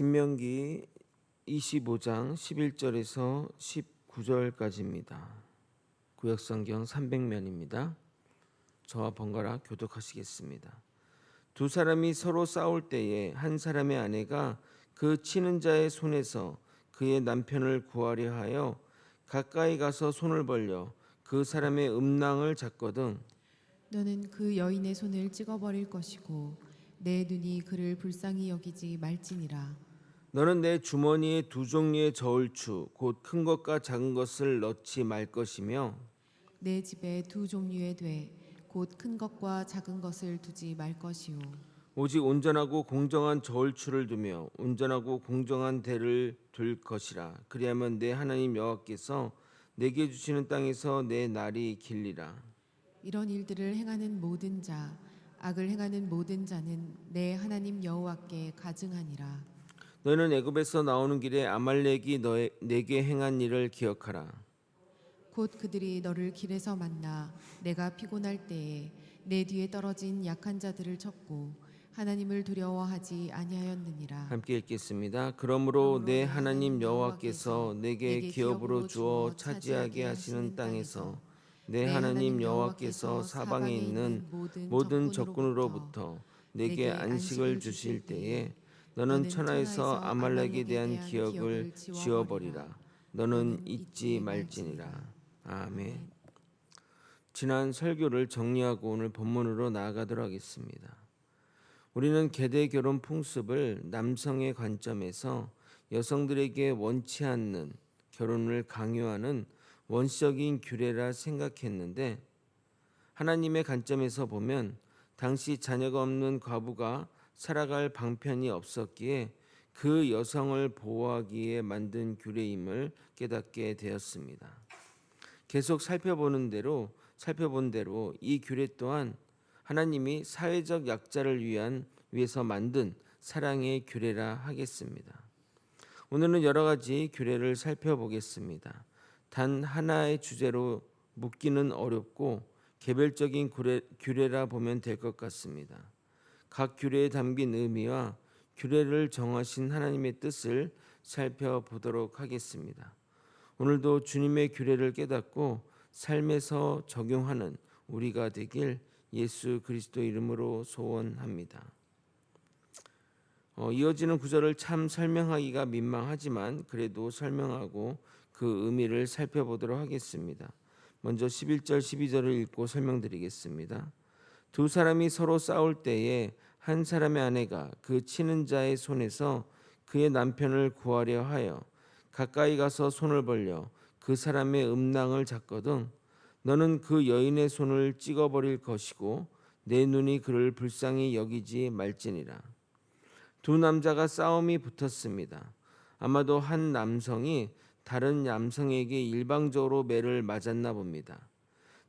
신명기 25장 11절에서 19절까지입니다. 구약성경 300면입니다. 저와 번갈아 교독하시겠습니다. 두 사람이 서로 싸울 때에 한 사람의 아내가 그 치는 자의 손에서 그의 남편을 구하려 하여 가까이 가서 손을 벌려 그 사람의 음낭을 잡거든 너는 그 여인의 손을 찍어버릴 것이고 내 눈이 그를 불쌍히 여기지 말지니라. 너는 내 주머니에 두 종류의 저울추 곧 큰 것과 작은 것을 넣지 말 것이며 내 집에 두 종류의 돼곧 큰 것과 작은 것을 두지 말 것이요. 오직 온전하고 공정한 저울추를 두며 온전하고 공정한 대를 둘 것이라 그리하면 내 하나님 여호와께서 내게 주시는 땅에서 내 날이 길리라 이런 일들을 행하는 모든 자 악을 행하는 모든 자는 내 하나님 여호와께 가증하니라. 너는 애굽에서 나오는 길에 아말렉이 너에, 내게 행한 일을 기억하라 곧 그들이 너를 길에서 만나 내가 피곤할 때에 내 뒤에 떨어진 약한 자들을 쳤고 하나님을 두려워하지 아니하였느니라. 함께 읽겠습니다. 그러므로 내 하나님 여호와께서 내게 기업으로 주어 차지하게 하시는 땅에서 내 하나님 여호와께서 사방에 있는 모든 적군으로부터 내게 안식을 주실 때에 너는 천하에서 아말렉에 대한 기억을 지워버리라. 너는 잊지 말지니라. 아멘. 지난 설교를 정리하고 오늘 본문으로 나아가도록 하겠습니다. 우리는 계대 결혼 풍습을 남성의 관점에서 여성들에게 원치 않는 결혼을 강요하는 원시적인 규례라 생각했는데 하나님의 관점에서 보면 당시 자녀가 없는 과부가 살아갈 방편이 없었기에 그 여성을 보호하기에 만든 규례임을 깨닫게 되었습니다. 계속 살펴보는 대로 살펴본 대로 이 규례 또한 하나님이 사회적 약자를 위한 위해서 만든 사랑의 규례라 하겠습니다. 오늘은 여러 가지 규례를 살펴보겠습니다. 단 하나의 주제로 묻기는 어렵고 개별적인 규례, 규례라 보면 될 것 같습니다. 각 규례에 담긴 의미와 규례를 정하신 하나님의 뜻을 살펴보도록 하겠습니다. 오늘도 주님의 규례를 깨닫고 삶에서 적용하는 우리가 되길 예수 그리스도 이름으로 소원합니다. 어, 이어지는 구절을 참 설명하기가 민망하지만 그래도 설명하고 그 의미를 살펴보도록 하겠습니다. 먼저 11절 12절을 읽고 설명드리겠습니다. 두 사람이 서로 싸울 때에 한 사람의 아내가 그 치는 자의 손에서 그의 남편을 구하려 하여 가까이 가서 손을 벌려 그 사람의 음낭을 잡거든 너는 그 여인의 손을 찍어버릴 것이고 내 눈이 그를 불쌍히 여기지 말지니라. 두 남자가 싸움이 붙었습니다. 아마도 한 남성이 다른 남성에게 일방적으로 매를 맞았나 봅니다.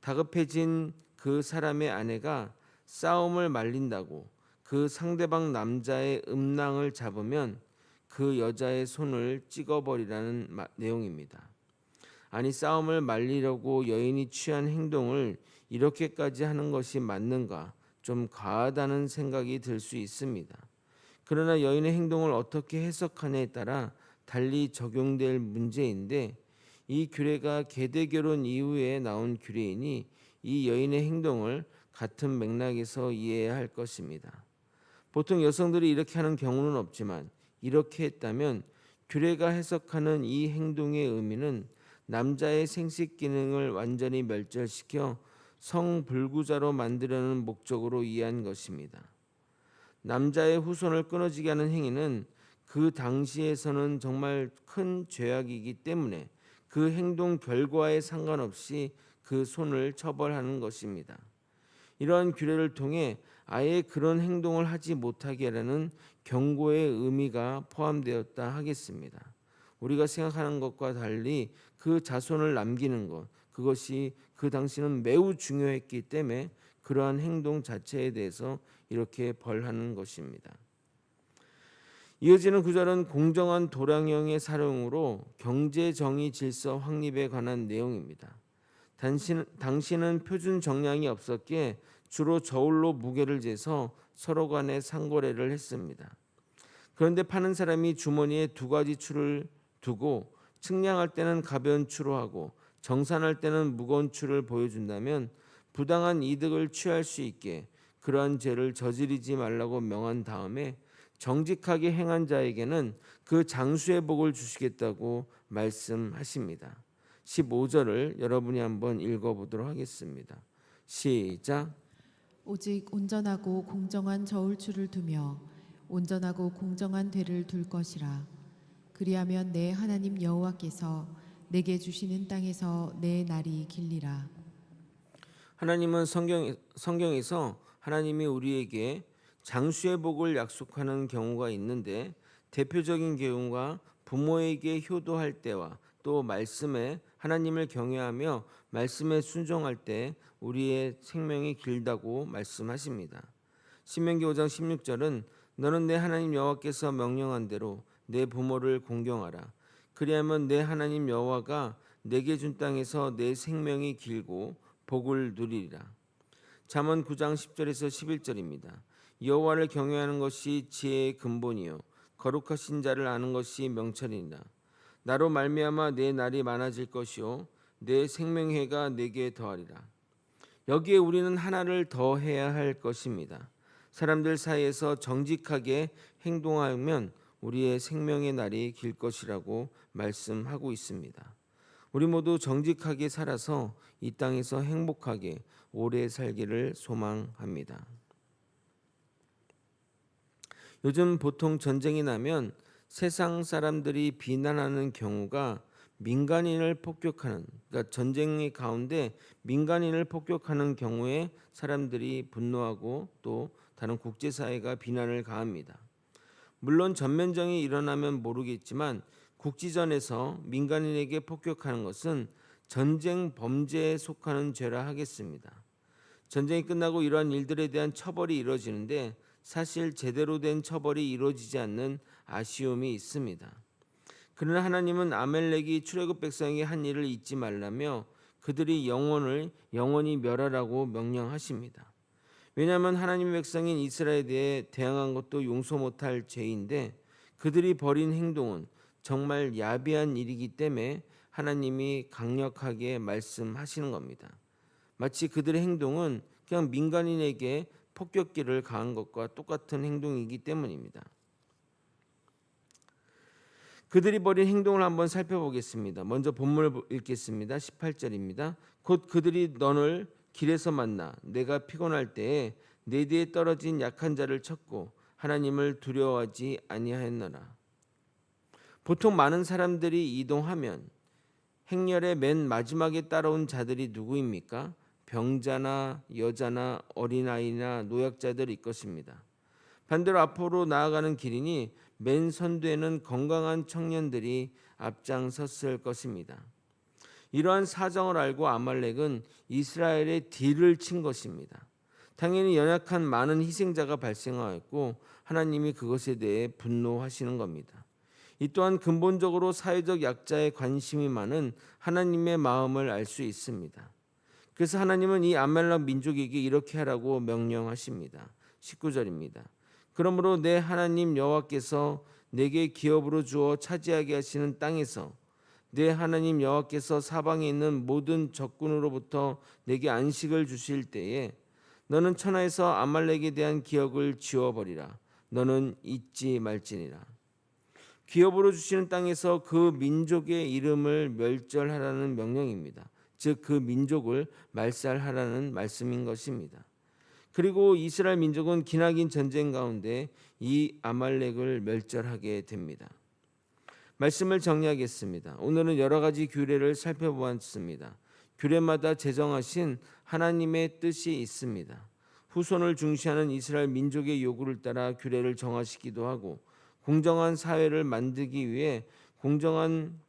다급해진 그 사람의 아내가 싸움을 말린다고 그 상대방 남자의 음낭을 잡으면 그 여자의 손을 찍어버리라는 내용입니다. 아니 싸움을 말리려고 여인이 취한 행동을 이렇게까지 하는 것이 맞는가 좀 과하다는 생각이 들 수 있습니다. 그러나 여인의 행동을 어떻게 해석하냐에 따라 달리 적용될 문제인데 이 규례가 계대 결혼 이후에 나온 규례이니 이 여인의 행동을 같은 맥락에서 이해해야 할 것입니다. 보통 여성들이 이렇게 하는 경우는 없지만 이렇게 했다면 규례가 해석하는 이 행동의 의미는 남자의 생식 기능을 완전히 멸절시켜 성불구자로 만들려는 목적으로 이해한 것입니다. 남자의 후손을 끊어지게 하는 행위는 그 당시에서는 정말 큰 죄악이기 때문에 그 행동 결과에 상관없이 그 손을 처벌하는 것입니다. 이러한 규례를 통해 아예 그런 행동을 하지 못하게 하라는 경고의 의미가 포함되었다 하겠습니다. 우리가 생각하는 것과 달리 그 자손을 남기는 것 그것이 그 당시는 매우 중요했기 때문에 그러한 행동 자체에 대해서 이렇게 벌하는 것입니다. 이어지는 구절은 공정한 도량형의 사령으로 경제 정의 질서 확립에 관한 내용입니다. 당신, 당신은 표준 정량이 없었기에 주로 저울로 무게를 재서 서로 간에 상거래를 했습니다. 그런데 파는 사람이 주머니에 두 가지 추를 두고 측량할 때는 가벼운 추로 하고 정산할 때는 무거운 추를 보여준다면 부당한 이득을 취할 수 있게 그러한 죄를 저지르지 말라고 명한 다음에 정직하게 행한 자에게는 그 장수의 복을 주시겠다고 말씀하십니다. 15절을 여러분이 한번 읽어보도록 하겠습니다. 시작. 오직 온전하고 공정한 저울추를 두며 온전하고 공정한 대를 둘 것이라 그리하면 내 하나님 여호와께서 내게 주시는 땅에서 내 날이 길리라 하나님은 성경 성경에서 하나님이 우리에게 장수의 복을 약속하는 경우가 있는데 대표적인 경우가 부모에게 효도할 때와 또 말씀에 하나님을 경외하며 말씀에 순종할 때 우리의 생명이 길다고 말씀하십니다. 신명기 5장 16절은 너는 내 하나님 여호와께서 명령한 대로 내 부모를 공경하라. 그리하면 내 하나님 여호와가 내게 준 땅에서 내 생명이 길고 복을 누리리라. 잠언 9장 10절에서 11절입니다. 여호와를 경외하는 것이 지혜의 근본이요 거룩하신 자를 아는 것이 명철이니라. 나로 말미암아 내 날이 많아질 것이요 내 생명해가 내게 더하리라. 여기에 우리는 하나를 더 해야 할 것입니다. 사람들 사이에서 정직하게 행동하면 우리의 생명의 날이 길 것이라고 말씀하고 있습니다. 우리 모두 정직하게 살아서 이 땅에서 행복하게 오래 살기를 소망합니다. 요즘 보통 전쟁이 나면 세상 사람들이 비난하는 경우가 민간인을 폭격하는 그러니까 전쟁의 가운데 민간인을 폭격하는 경우에 사람들이 분노하고 또 다른 국제사회가 비난을 가합니다. 물론 전면전이 일어나면 모르겠지만 국지전에서 민간인에게 폭격하는 것은 전쟁 범죄에 속하는 죄라 하겠습니다. 전쟁이 끝나고 이러한 일들에 대한 처벌이 이루어지는데 사실 제대로 된 처벌이 이루어지지 않는 아쉬움이 있습니다. 그러나 하나님은 아멜렉이 출애굽 백성에게 한 일을 잊지 말라며 그들이 영혼을 영원히 멸하라고 명령하십니다. 왜냐하면 하나님의 백성인 이스라엘에 대항한 것도 용서 못할 죄인데 그들이 벌인 행동은 정말 야비한 일이기 때문에 하나님이 강력하게 말씀하시는 겁니다. 마치 그들의 행동은 그냥 민간인에게 폭격기를 가한 것과 똑같은 행동이기 때문입니다. 그들이 벌인 행동을 한번 살펴보겠습니다. 먼저 본문을 읽겠습니다. 18절입니다. 곧 그들이 너를 길에서 만나 내가 피곤할 때에 내 뒤에 떨어진 약한 자를 쳤고 하나님을 두려워하지 아니하였노라. 보통 많은 사람들이 이동하면 행렬의 맨 마지막에 따라온 자들이 누구입니까? 병자나 여자나 어린아이나 노약자들일 것입니다. 반대로 앞으로 나아가는 길이니 맨 선두에는 건강한 청년들이 앞장섰을 것입니다. 이러한 사정을 알고 아말렉은 이스라엘의 뒤를 친 것입니다. 당연히 연약한 많은 희생자가 발생하였고 하나님이 그것에 대해 분노하시는 겁니다. 이 또한 근본적으로 사회적 약자의 관심이 많은 하나님의 마음을 알 수 있습니다. 그래서 하나님은 이 아말렉 민족에게 이렇게 하라고 명령하십니다. 19절입니다. 그러므로 내 하나님 여호와께서 내게 기업으로 주어 차지하게 하시는 땅에서 내 하나님 여호와께서 사방에 있는 모든 적군으로부터 내게 안식을 주실 때에 너는 천하에서 아말렉에 대한 기억을 지워버리라. 너는 잊지 말지니라. 기업으로 주시는 땅에서 그 민족의 이름을 멸절하라는 명령입니다. 즉 그 민족을 말살하라는 말씀인 것입니다. 그리고 이스라엘 민족은 기나긴 전쟁 가운데 이 아말렉을 멸절하게 됩니다. 말씀을 정리하겠습니다. 오늘은 여러 가지 규례를 살펴보았습니다. 규례마다 제정하신 하나님의 뜻이 있습니다. 후손을 중시하는 이스라엘 민족의 요구를 따라 규례를 정하시기도 하고 공정한 사회를 만들기 위해 공정한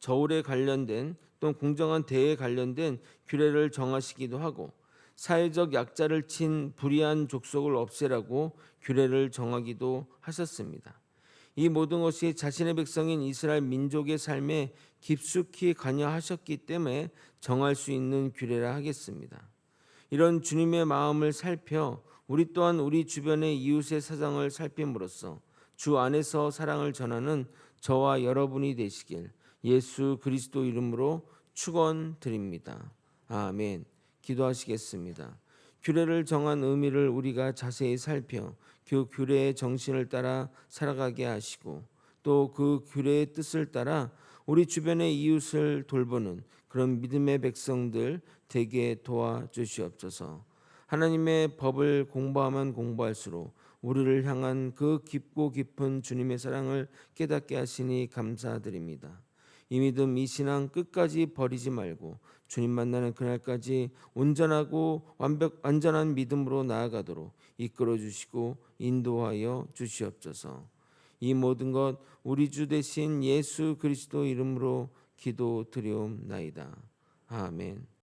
저울에 관련된 또는 공정한 대에 관련된 규례를 정하시기도 하고 사회적 약자를 친 불의한 족속을 없애라고 규례를 정하기도 하셨습니다. 이 모든 것이 자신의 백성인 이스라엘 민족의 삶에 깊숙이 관여하셨기 때문에 정할 수 있는 규례라 하겠습니다. 이런 주님의 마음을 살펴 우리 또한 우리 주변의 이웃의 사정을 살핌으로써 주 안에서 사랑을 전하는 저와 여러분이 되시길 예수 그리스도 이름으로 축원드립니다. 아멘. 기도하시겠습니다. 규례를 정한 의미를 우리가 자세히 살펴 그 규례의 정신을 따라 살아가게 하시고 또 그 규례의 뜻을 따라 우리 주변의 이웃을 돌보는 그런 믿음의 백성들 되게 도와주시옵소서. 하나님의 법을 공부하면 공부할수록 우리를 향한 그 깊고 깊은 주님의 사랑을 깨닫게 하시니 감사드립니다. 이 믿음, 이 신앙 끝까지 버리지 말고 주님 만나는 그날까지 온전하고 완벽 완전한 믿음으로 나아가도록 이끌어 주시고 인도하여 주시옵소서. 이 모든 것 우리 주 대신 예수 그리스도 이름으로 기도 드리옵나이다. 아멘.